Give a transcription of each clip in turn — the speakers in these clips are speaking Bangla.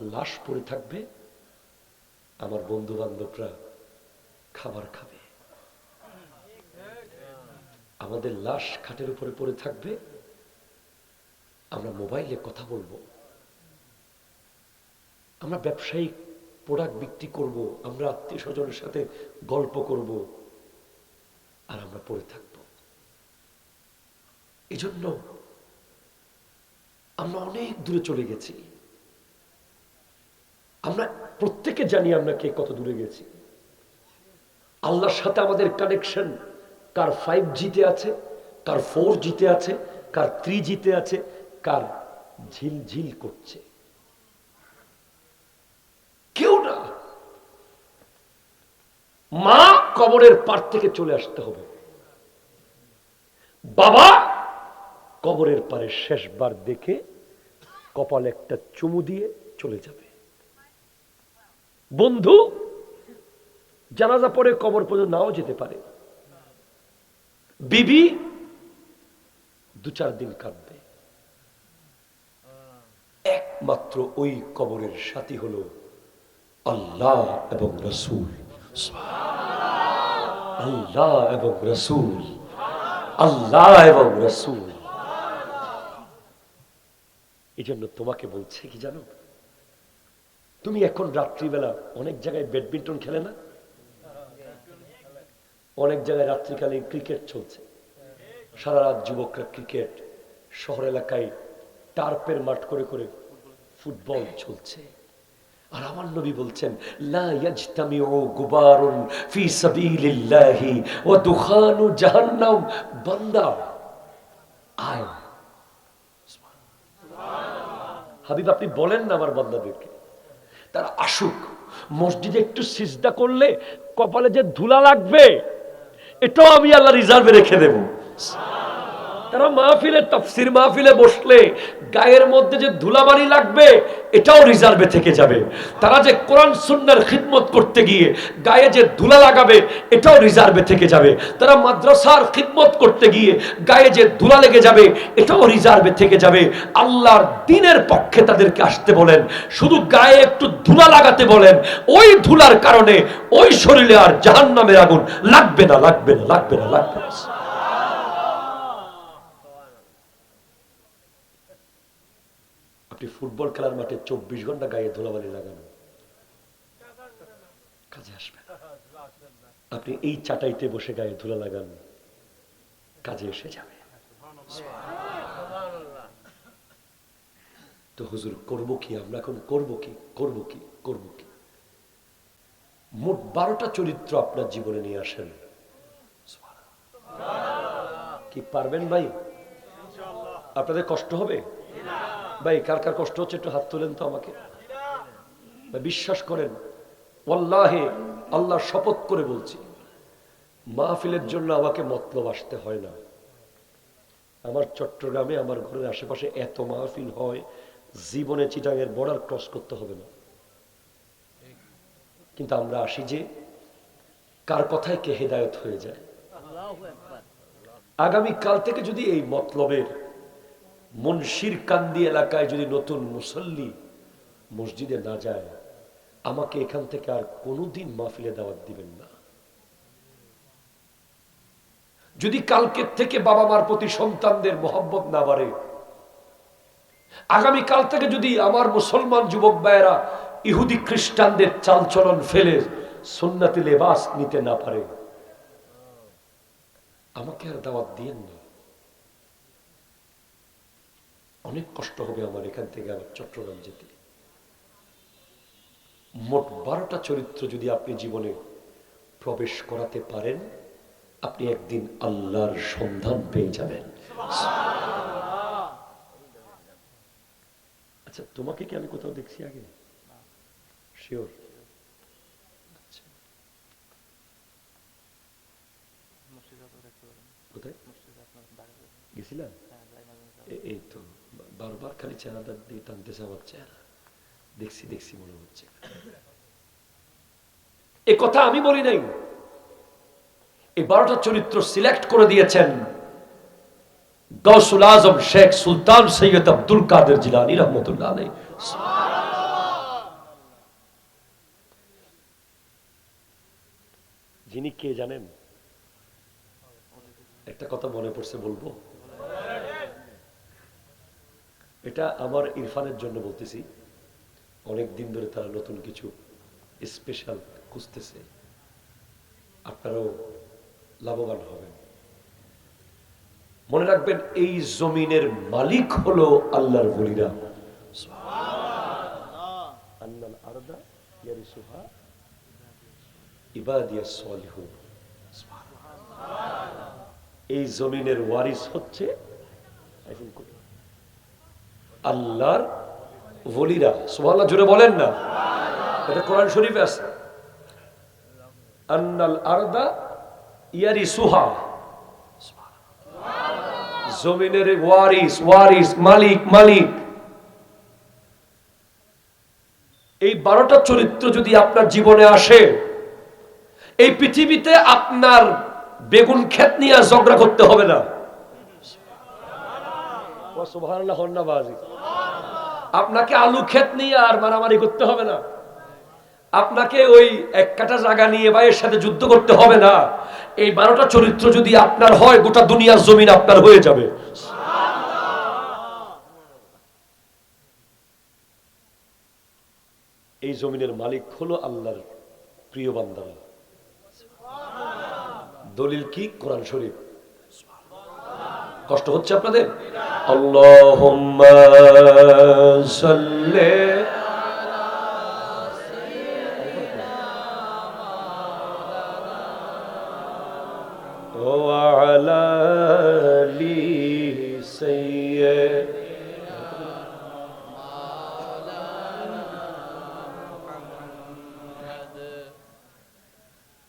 লাশ পড়ে থাকবে, আমার বন্ধু বান্ধবরা খাবার খাবে। আমাদের লাশ খাটের উপরে পড়ে থাকবে, আমরা মোবাইলে কথা বলব। আমরা ব্যবসায়িক প্রোডাক্ট বিক্রি করব, আমরা আত্মীয় স্বজনের সাথে গল্প করব, আর আমরা পড়ে থাকব। এজন্য আমরা অনেক দূরে চলে গেছি। আমরা প্রত্যেকে জানি আমরা কে কত দূরে গেছি। আল্লাহর সাথে আমাদের কানেকশন কার ফাইভ জিতে আছে, কার ফোর জিতে আছে, কার থ্রি জিতে আছে, কার ঝিল ঝিল করছে। কেউ না। মা কবরের পার থেকে চলে আসতে হবে। বাবা কবরের পারে শেষবার দেখে কপালে একটা চুমু দিয়ে চলে যাবে। বন্ধু, জানাজা পরে কবর পর্যন্ত নাও যেতে পারে। বিবি দু চার দিন কাঁদবে। একমাত্র ওই কবরের সাথী হলো আল্লাহ এবং রসুল। আল্লাহ এবং রসুল। আল্লাহ এবং রসুল। এই জন্য তোমাকে বলছে কি জানো? তুমি এখন রাত্রিবেলা অনেক জায়গায় ব্যাডমিন্টন খেলে না? অনেক জায়গায় রাত্রিকালীন ক্রিকেট চলছে। সারা রাত যুবকরা ক্রিকেট, শহর এলাকায় টার্পের মাঠ করে করে ফুটবল চলছে। আর আমার নবী বলছেন হাবিব, আপনি বলেন না আমার বান্দাদেরকে। তারা আসুক। মসজিদে একটু সিজদা করলে কপালে যে ধুলা লাগবে, এটাও আমি আল্লাহ রিজার্ভে রেখে দেব। তারা মাহফিলে, তফসির মাহফিলে বসলে গায়ের মধ্যে যে ধুলাবাড়ি লাগবে, এটাও রিজার্ভে থেকে যাবে। তারা যে কোরআন সুন্নার খিদমত করতে গিয়ে গায়ে যে ধুলা লাগাবে, এটাও রিজার্ভে থেকে যাবে। তারা মাদ্রাসার খিদমত করতে গিয়ে গায়ে যে ধুলা লেগে যাবে, এটাও রিজার্ভে থেকে যাবে। আল্লাহর দিনের পক্ষে তাদেরকে আসতে বলেন, শুধু গায়ে একটু ধুলা লাগাতে বলেন, ওই ধুলার কারণে ওই শরীরে আর জাহান্নামের আগুন লাগবে না লাগবে না লাগবে না লাগবে না। ফুটবল খেলার মাঠে চব্বিশ ঘণ্টা গায়ে ধুলাবালি লাগানো। কাজে আসবে আপনি এই চাটাইতে বসে গায়ে ধুলা লাগান, কাজে এসে যাবে। তো হুজুর, করব কি? আমরা এখন করব কি? করব কি? করব কি? মোট বারোটা চরিত্র আপনার জীবনে নিয়ে আসেন। কি পারবেন ভাই? আপনাদের কষ্ট হবে? ভাই কার কার কষ্ট হচ্ছে একটু হাত তোলেন তো আমাকে। বিশ্বাস করেন ওয়াল্লাহে আল্লাহ শপথ করে বলছি মাহফিলের জন্য আমাকে মতলব আসতে হয় না। আমার চট্টগ্রামে আমার ঘরের আশেপাশে এত মাহফিল হয় জীবনে চিটাঙের বর্ডার ক্রস করতে হবে না। কিন্তু আমরা আসি যে কার কথায় কে হেদায়ত হয়ে যায়। আগামী কাল থেকে যদি এই মতলবের মুন্সির কান্দি এলাকায় যদি নতুন মুসল্লি মসজিদে না যায়, আমাকে এখান থেকে আর কোনোদিন মাহফিলে দাওয়াত দিবেন না। যদি কালকের থেকে বাবা মার প্রতি সন্তানদের মোহাম্মত না বাড়ে আগামী কাল থেকে যদি আমার মুসলমান যুবক ভাইয়েরা ইহুদি খ্রিস্টানদের চালচলন ফেলে, সুন্নাতি লেবাস নিতে না পারে, আমাকে আর দাওয়াত দিয়েন না। অনেক কষ্ট হবে আমার এখান থেকে আবার চট্টগ্রাম যেতে। মোট বারোটা চরিত্র যদি আপনি জীবনে প্রবেশ করাতে পারেন আপনি একদিন আল্লাহর সন্ধান পেয়ে যাবেন। আচ্ছা তোমাকে কি আমি কোথাও দেখছি আগে? শিওর কোথায়? গেছিলাম এই তো। বারবার খালি চেহারাটার দিকে টানতেছে আমার চেহারা। দেখছি দেখছি মনে হচ্ছে। এ কথা আমি বলি নাই। এই বারোটা চরিত্র সিলেক্ট করে দিয়েছেন গৌসুল আজম শেখ সুলতান সৈয়দ আব্দুল কাদের জিলানি রহমতুল্লাহ আলাই যিনি কে জানেন? একটা কথা মনে পড়ছে বলব? এটা আমার ইরফানের জন্য বলতেছি। অনেক দিন ধরে তারা নতুন কিছু স্পেশাল খুঁজতেছে। আপনারাও লাভবান হবেন। মনে রাখবেন এই জমিনের মালিক হলো আল্লাহর বলিরা। আন্নাল আরদা ইয়ারিসুহা ইবাদিয়া সলিহুন। এই জমিনের ওয়ারিস হচ্ছে আল্লাহর বলিরা সুবহানাল্লাহ জুড়ে বলেন না। এটা কোরআন শরীফে আছে। আন্নাল আরদা ইয়ারি সুহা জমিনের ওয়ারিস ওয়ারিস, মালিক মালিক। এই বারোটা চরিত্র যদি আপনার জীবনে আসে, এই পৃথিবীতে আপনার বেগুন ক্ষেত নিয়ে ঝগড়া করতে হবে না। আপনাকে আলু ক্ষেত নিয়ে আর মারামারি করতে হবে না। আপনাকে ওই এক কাটা জায়গা নিয়ে বা এর সাথে যুদ্ধ করতে হবে না। এই বারোটা চরিত্র যদি আপনার হয়, গোটা দুনিয়ার জমিন আপনার হয়ে যাবে। এই জমিনের মালিক হলো আল্লাহর প্রিয় বান্দারা দলিল কি? কোরআন শরীফ। কষ্ট হচ্ছে আপনাদের? আল্লাহুম্মা সাল্লি وعلى آل سيدنا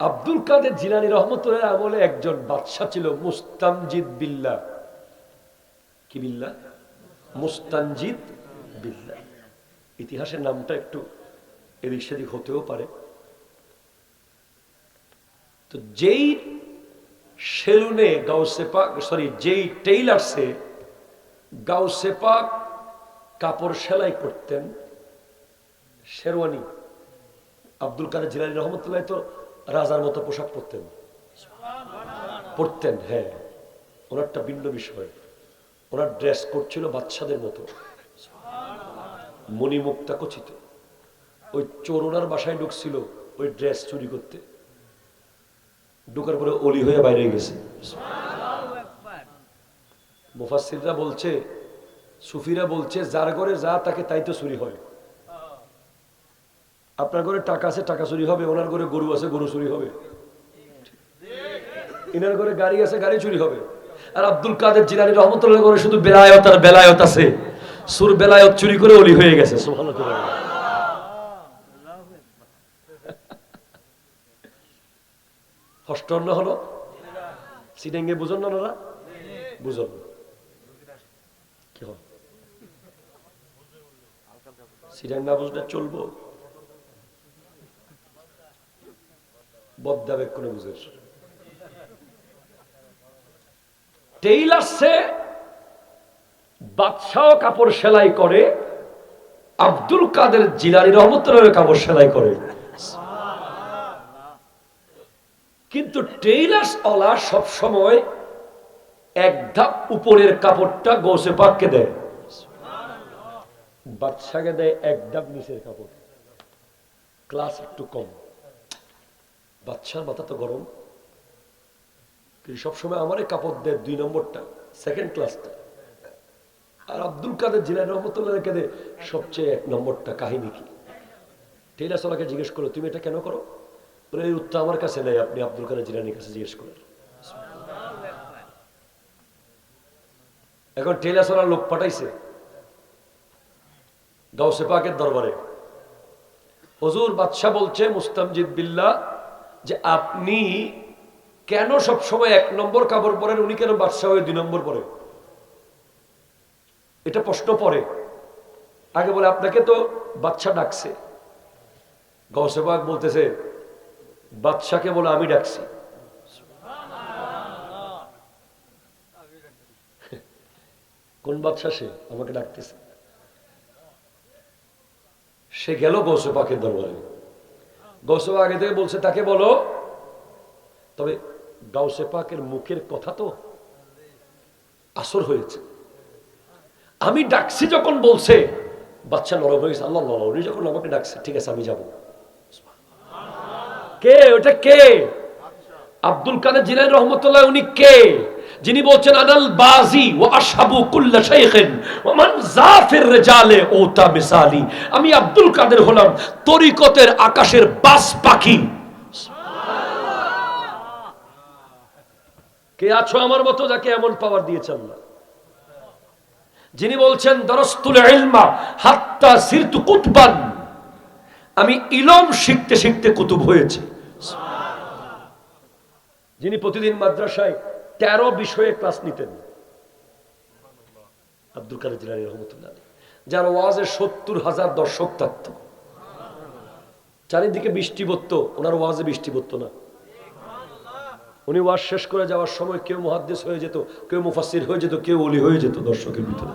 আব্দুল কাদের জিলানি রহমতুল্লাহ আমলে একজন বাদশাহ ছিল মুস্তানজিদ বিল্লাহ কি বিল্লাহ মুস্তানজিদ বিল্লা। ইতিহাসের নামটা একটু এদিক সেদিক হতেও পারে। তো যেই সেলুনে গাউসেপা সরি যেই টেইলার্সে গাউসেপা কাপড় সেলাই করতেন শেরওয়ানি আব্দুল কাদের জিলানি রহমতুল্লাহ তো রাজার মতো পোশাক পরতেন। পরতেন হ্যাঁ। ওনারটা ভিন্ন বিষয়। ওনার ড্রেস করছিল বাচ্চাদের মতো। মণিমুক্তা কচিত ওই চোর ওনার বাসায় ঢুকছিল ওই ড্রেস চুরি করতে। ঢুকার পরে অলি হয়ে বাইরে গেছে। মুফাসিররা বলছে, সুফিরা বলছে, যার ঘরে যা তাকে তাই তো চুরি হয়। আপনার ঘরে টাকা আছে, টাকা চুরি হবে, ওনার ঘরে গরু আছে, গরু চুরি হবে। ইনার ঘরে গাড়ি আছে, গাড়ি চুরি হবে। আর আব্দুল কাদের জিলানি রহমতুল্লাহ ঘরে শুধু বেলায়ত আর বেলায়ত আছে। সুর বেলায়ত চুরি করে অলি হয়ে গেছে। অষ্টন্ন হলো? সিডেঙ্গে বুঝন না ওনারা? বুঝন। সিডাং না বুঝলে চলবো। বদ্যা বেক্ষণে বুঝের টেইলার্সে বাদশাহ কাপড় সেলাই করে, আব্দুল কাদের জিলানি রহমতুল্লাহ কাপড় সেলাই করে। কিন্তু টেইলার্স ওলা সব সময় এক ধাপ উপরের কাপড়টা গোসে পাককে দেয়। বাদশাকে দেয় এক ধাপ নিচের কাপড়। ক্লাস একটু কম। বাচ্চার মাথা তো গরম। কিন্তু সবসময় আমারই কাপড় দেয় দুই নম্বরটা সেকেন্ড ক্লাসটা আর আব্দুল কাদের জিলানি রহমতুল্লাহ রেখে সবচেয়ে এক নম্বরটা কাহিনী কি? টেইলার সোলাকে জিজ্ঞেস করো, তুমি এটা কেন করো? বলে, এই উত্তর আমার কাছে নেই, আপনি আব্দুল কাদের জিলানির কাছে জিজ্ঞেস করেন। এখন টেইলার সোলার লোক পাঠাইছে গাউসে পাকের দরবারে। হজুর বাদশাহ বলছে মুস্তামজিদ বিল্লাহ, যে আপনি কেন সব সময় এক নম্বর কাপড় পরেন? উনি কেন বাদশাহ হয়ে দুই নম্বর পরে? এটা প্রশ্ন পরে। আগে বলে, আপনাকে তো বাচ্চা ডাকছে। গৌসেবাগ বলতেছে বাদশাকে বলে, আমি ডাকছি। কোন বাদশা সে? আমাকে ডাকতেছে। সে গেল গৌসেপাকের দরবারে। গৌসেপা আগে থেকে বলছে, তাকে বলো, তবে গাউসে পাকের মুখের কথা তো আসর হয়েছে। আমি ডাকছি যখন বলছে, বাচ্চা নরম হয়ে গেছে, আল্লাহ উনি যখন আমাকে ডাকছে, ঠিক আছে, আমি যাব। কে? ওটা কে? আব্দুল কাদের জিলানী রহমতুল্লাহ, উনি কে? যিনি বলছেন, আনাল বাজি ও আশহাবু কুল্লা শাইখিন ওয়া মান জাফির রিজালে ওতা মিসালি। আমি আব্দুল কাদের হলাম তরিকতের আকাশের বাস পাখি। কে আছো আমার মতো যাকে এমন পাওয়ার দিয়েছেন না যিনি বলছেন, দরস্তুল ইলমা হাত্তা সিরতু কুতবান। আমি ইলম শিখতে শিখতে কুতুব হয়েছে। যিনি প্রতিদিন মাদ্রাসায় তেরো বিষয়ে ক্লাস নিতেন। আব্দুল কাদের জিলানী রহমতুল্লাহ যার ওয়াজে সত্তর হাজার দর্শক থাকত। চারিদিকে বৃষ্টি পড়তো ওনার ওয়াজে বৃষ্টি পড়তো না। উনি ওয়াজ শেষ করে যাওয়ার সময় কেউ মহাদ্দেশ হয়ে যেত, কেউ মুফাসির হয়ে যেত, কেউ অলি হয়ে যেত দর্শকের ভিতরে।